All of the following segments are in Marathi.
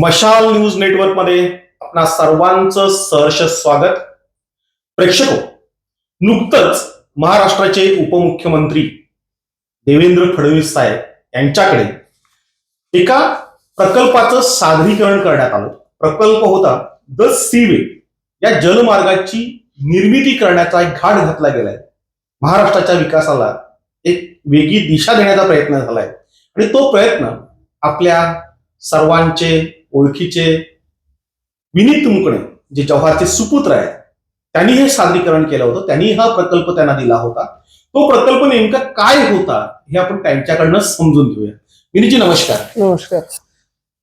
मशाल न्यूज नेटवर्कमध्ये आपणा सर्वांचं सहर्ष स्वागत. प्रेक्षक नुकतंच महाराष्ट्राचे उपमुख्यमंत्री देवेंद्र फडणवीस साहेब यांच्याकडे एका प्रकल्पाचं सादरीकरण करण्यात आलं. प्रकल्प होता द सीवे या जलमार्गाची निर्मिती करण्याचा एक घाट घातला गेलाय. महाराष्ट्राच्या विकासाला एक वेगळी दिशा देण्याचा प्रयत्न झालाय. आणि तो प्रयत्न आपल्या सर्वांचे ओळखीचे विनीत मुकणे जे जव्हारचे सुपुत्र आहेत त्यांनी हे सादरीकरण केलं होतं. त्यांनी हा प्रकल्प त्यांना दिला होता. तो प्रकल्प नेमका काय होता हे आपण त्यांच्याकडनं समजून घेऊया. विनीतजी नमस्कार. नमस्कार.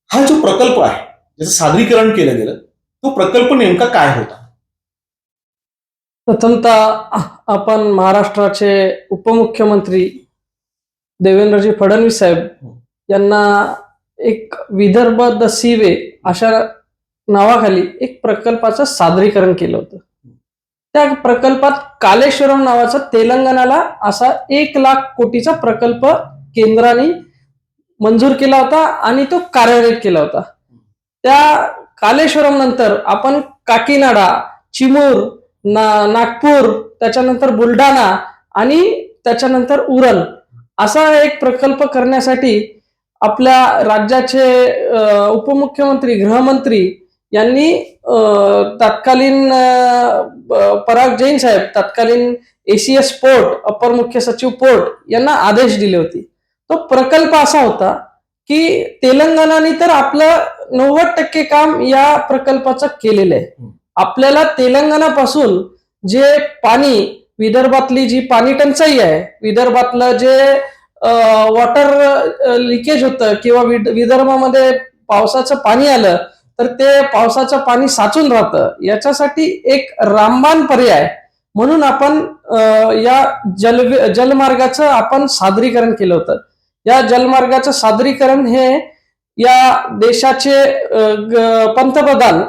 हा जो प्रकल्प आहे ज्याचं सादरीकरण केलं गेलं तो प्रकल्प नेमका काय होता? प्रथमतः आपण महाराष्ट्राचे उपमुख्यमंत्री देवेंद्रजी फडणवीस साहेब यांना एक विदर्भ द सीवे अशा नावाखाली एक प्रकल्पाचं सादरीकरण केलं होतं. त्या प्रकल्पात कालेश्वरम नावाचा तेलंगणाला असा एक लाख कोटीचा प्रकल्प केंद्राने मंजूर केला होता आणि तो कार्यान्वित केला होता. त्या कालेश्वरम नंतर आपण काकीनाडा चिमूर ना नागपूर त्याच्यानंतर बुलढाणा आणि त्याच्यानंतर उरण असा एक प्रकल्प करण्यासाठी आपल्या राज्याचे उपमुख्यमंत्री गृहमंत्री यांनी तत्कालीन पराग जैन साहेब तत्कालीन एसीएस पोर्ट अपर मुख्य सचिव पोर्ट यांना आदेश दिले होते. तो प्रकल्प असा होता की तेलंगणाने तर आपलं नव्वद टक्के काम या प्रकल्पाचं केलेलं आहे. आपल्याला तेलंगणापासून जे पाणी विदर्भातली जी पाणी टंचाई आहे विदर्भातलं जे वॉटर लिकेज होतं किंवा विद- विदर्भामध्ये पावसाचं पाणी आलं तर ते पावसाचं पाणी साचून राहतं. याच्यासाठी एक रामबाण पर्याय. म्हणून आपण या जल जलमार्गाचं आपण सादरीकरण केलं होतं. या जलमार्गाचं सादरीकरण हे या देशाचे पंतप्रधान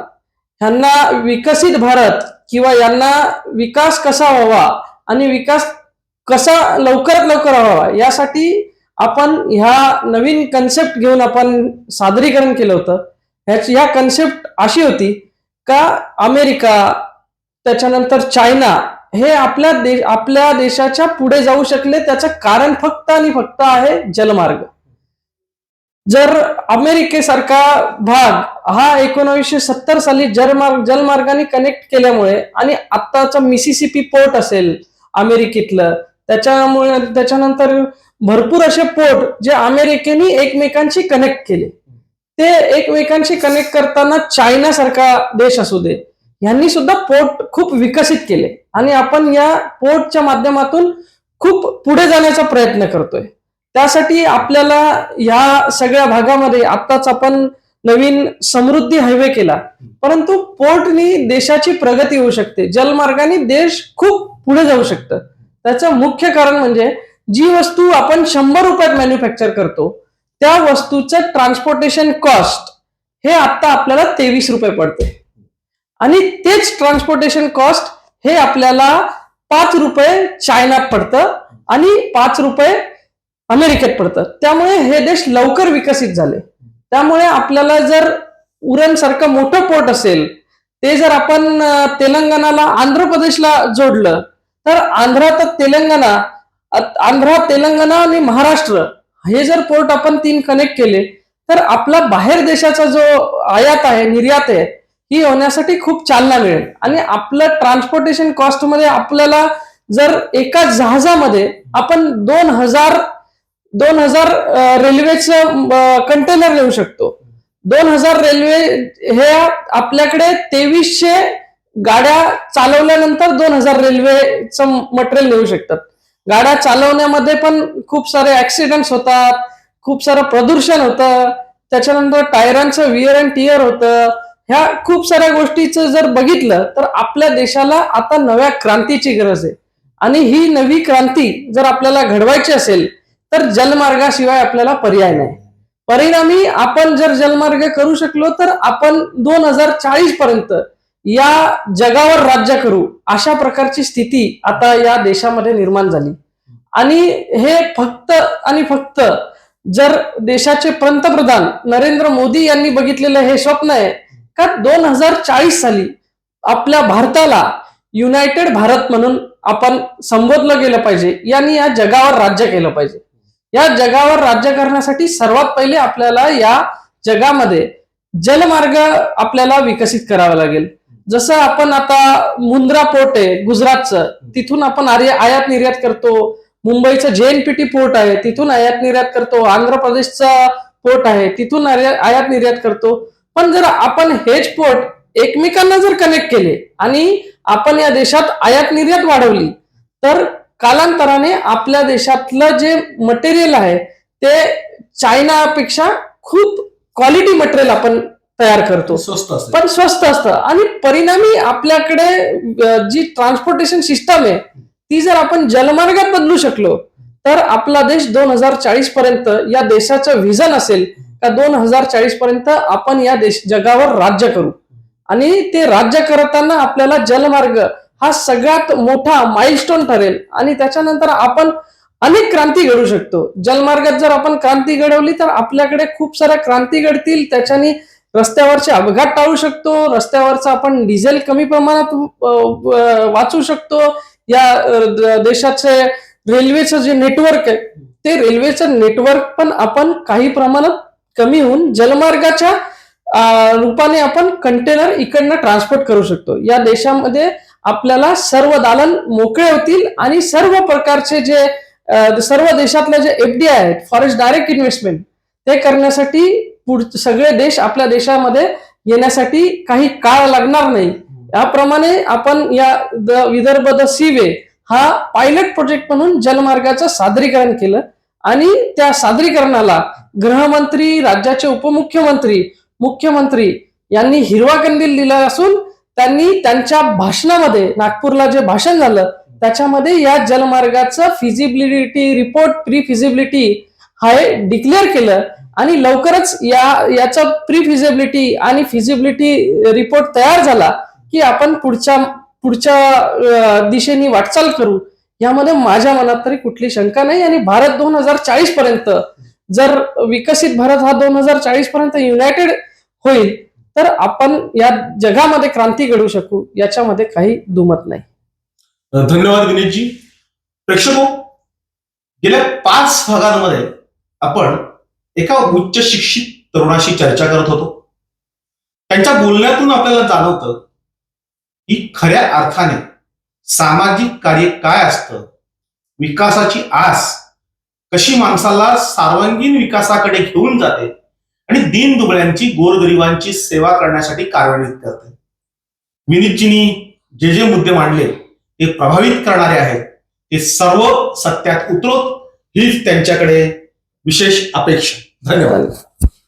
ह्यांना विकसित भारत किंवा यांना विकास कसा व्हावा आणि विकास कसा लवकरात लवकर व्हावा यासाठी आपण ह्या नवीन कन्सेप्ट घेऊन आपण सादरीकरण केलं होतं. ह्याची ह्या कन्सेप्ट अशी होती का अमेरिका त्याच्यानंतर चायना हे आपल्या देश आपल्या देशाच्या पुढे जाऊ शकले त्याचं कारण फक्त आणि फक्त आहे जलमार्ग. जर अमेरिकेसारखा भाग हा एकोणावीसशे सत्तर साली जलमार्ग जलमार्गाने कनेक्ट केल्यामुळे आणि आत्ताचं मिसिसिपी पोर्ट असेल अमेरिकेतलं त्याच्यामुळे त्याच्यानंतर भरपूर असे पोर्ट जे अमेरिकेने एकमेकांशी कनेक्ट केले. ते एकमेकांशी कनेक्ट करताना चायना सारखा देश असू दे यांनी सुद्धा पोर्ट खूप विकसित केले. आणि आपण या पोर्टच्या माध्यमातून खूप पुढे जाण्याचा प्रयत्न करतोय. त्यासाठी आपल्याला या सगळ्या भागामध्ये आत्ताच आपण नवीन समृद्धी हायवे केला परंतु पोर्टनी देशाची प्रगती होऊ शकते. जलमार्गाने देश खूप पुढे जाऊ शकतं. त्याचं मुख्य कारण म्हणजे जी वस्तू आपण शंभर रुपयात मॅन्युफॅक्चर करतो त्या वस्तूचं ट्रान्सपोर्टेशन कॉस्ट हे आता आपल्याला तेवीस रुपये पडते. आणि तेच ट्रान्सपोर्टेशन कॉस्ट हे आपल्याला पाच रुपये चायनात पडतं आणि पाच रुपये अमेरिकेत पडतं. त्यामुळे हे देश लवकर विकसित झाले. त्यामुळे आपल्याला जर उरण सारखं मोठं पोर्ट असेल ते जर आपण तेलंगणाला आंध्र प्रदेशला जोडलं तर आंध्रा तर तेलंगणा आंध्रा तेलंगणा आणि महाराष्ट्र हे जर पोर्ट आपण तीन कनेक्ट केले तर आपला बाहेर देशाचा जो आयात आहे निर्यात आहे ही होण्यासाठी खूप चालना मिळेल. आणि आपलं ट्रान्सपोर्टेशन कॉस्टमध्ये आपल्याला जर एका जहाजामध्ये आपण दोन हजार दोन हजार रेल्वेचं कंटेनर नेऊ शकतो. दोन हजार रेल्वे हे आपल्याकडे तेवीसशे गाड्या चालवल्यानंतर दोन हजार रेल्वेचं मटेरियल नेऊ शकतात. गाड्या चालवण्यामध्ये पण खूप सारे ऍक्सिडेंट्स होतात खूप सारं प्रदूषण होतं त्याच्यानंतर टायरांचं विअर अँड टिअर होतं. ह्या खूप साऱ्या गोष्टीचं जर बघितलं तर आपल्या देशाला आता नव्या क्रांतीची गरज आहे. आणि ही नवी क्रांती जर आपल्याला घडवायची असेल तर जलमार्गाशिवाय आपल्याला पर्याय नाही. परिणामी आपण जर जलमार्ग करू शकलो तर आपण दोन हजार चाळीस पर्यंत या जगावर राज्य करू अशा प्रकारची स्थिती आता या देशामध्ये निर्माण झाली. आणि हे फक्त आणि फक्त जर देशाचे पंतप्रधान नरेंद्र मोदी यांनी बघितलेलं हे स्वप्न आहे का दोन हजार चाळीस साली आपल्या भारताला युनायटेड भारत म्हणून आपण संबोधलं गेलं पाहिजे यांनी या जगावर राज्य केलं पाहिजे. या जगावर राज्य करण्यासाठी सर्वात पहिले आपल्याला या जगामध्ये जलमार्ग आपल्याला विकसित करावा लागेल. जसं आपण आता मुंद्रा पोर्ट आहे गुजरातचं तिथून आपण आर्य- आयात निर्यात करतो. मुंबईचं जेएनपीटी पोर्ट आहे तिथून आयात निर्यात करतो. आंध्र प्रदेशचा पोर्ट आहे तिथून आयात निर्यात करतो. पण जर आपण हेच पोर्ट एकमेकांना जर कनेक्ट केले आणि आपण या देशात आयात निर्यात वाढवली तर कालांतराने आपल्या देशातलं जे मटेरियल आहे ते चायनापेक्षा खूप क्वालिटी मटेरियल आपण तयार करतो. स्वस्त असते. पण स्वस्त असतं. आणि परिणामी आपल्याकडे जी ट्रान्सपोर्टेशन सिस्टम आहे ती जर आपण जलमार्गात बदलू शकलो तर आपला देश दोन हजार चाळीस पर्यंत या देशाचं व्हिजन असेल का दोन हजार चाळीस पर्यंत आपण या देश जगावर राज्य करू. आणि ते राज्य करताना आपल्याला जलमार्ग हा सगळ्यात मोठा माइलस्टोन ठरेल. आणि त्याच्यानंतर आपण अनेक क्रांती घडू शकतो. जलमार्गात जर आपण क्रांती घडवली तर आपल्याकडे खूप साऱ्या क्रांती घडतील. त्याच्याने रस्त्यावरचे अपघात टाळू शकतो रस्त्यावरचं आपण डिझेल कमी प्रमाणात वाचू शकतो. या देशाचे रेल्वेचं जे नेटवर्क आहे ते रेल्वेचं नेटवर्क पण आपण काही प्रमाणात कमी होऊन जलमार्गाच्या रूपाने आपण कंटेनर इकडनं ट्रान्सपोर्ट करू शकतो. या देशामध्ये आपल्याला सर्व दालन मोकळे होतील आणि सर्व प्रकारचे जे सर्व देशातले जे एफडीआय आहेत फॉरेस्ट डायरेक्ट इन्व्हेस्टमेंट ते करण्यासाठी पुढ सगळे देश आपल्या देशामध्ये येण्यासाठी काही काळ लागणार नाही. याप्रमाणे आपण या the Vidarbha the sea way हा पायलट प्रोजेक्ट म्हणून जलमार्गाचं सादरीकरण केलं. आणि त्या सादरीकरणाला गृहमंत्री राज्याचे उपमुख्यमंत्री मुख्यमंत्री यांनी हिरवा कंदील दिला असून त्यांनी त्यांच्या भाषणामध्ये नागपूरला जे भाषण झालं त्याच्यामध्ये या जलमार्गाचं फिजिबिलिटी रिपोर्ट प्री फिजिबिलिटी हे डिक्लेअर केलं. आणि लवकरच या याचा प्री फिजिबिलिटी आणि फिजिबिलिटी रिपोर्ट तयार झाला की आपण पुढच्या पुढच्या दिशेने वाटचाल करू. यामध्ये माझ्या मनात तरी कुठली शंका नाही आणि भारत दोन हजार चाळीस पर्यंत जर विकसित भारत हा दोन हजार चाळीस पर्यंत युनायटेड होईल तर आपण या जगामध्ये क्रांती घडवू शकू याच्यामध्ये काही दुमत नाही. धन्यवाद विनीतजी प्रेक्षक गेल्या पाच भागांमध्ये आपण एका उच्च शिक्षित तरुणाशी चर्चा करत होतो. त्यांच्या बोलण्यातून आपल्याला जाणवतं की खऱ्या अर्थाने सामाजिक कार्य काय असतं विकासाची आस कशी माणसाला सर्वांगीण विकासाकडे घेऊन जाते आणि दीन दुबळ्यांची गोरगरिबांची सेवा करण्यासाठी कार्यान्वित करते. विनीतजींनी जे जे मुद्दे मांडले ते प्रभावित करणारे आहेत. ते सर्व सत्यात उतरवत हीच त्यांच्याकडे विशेष अपेक्षा. धन्यवाद. धन्यवाद.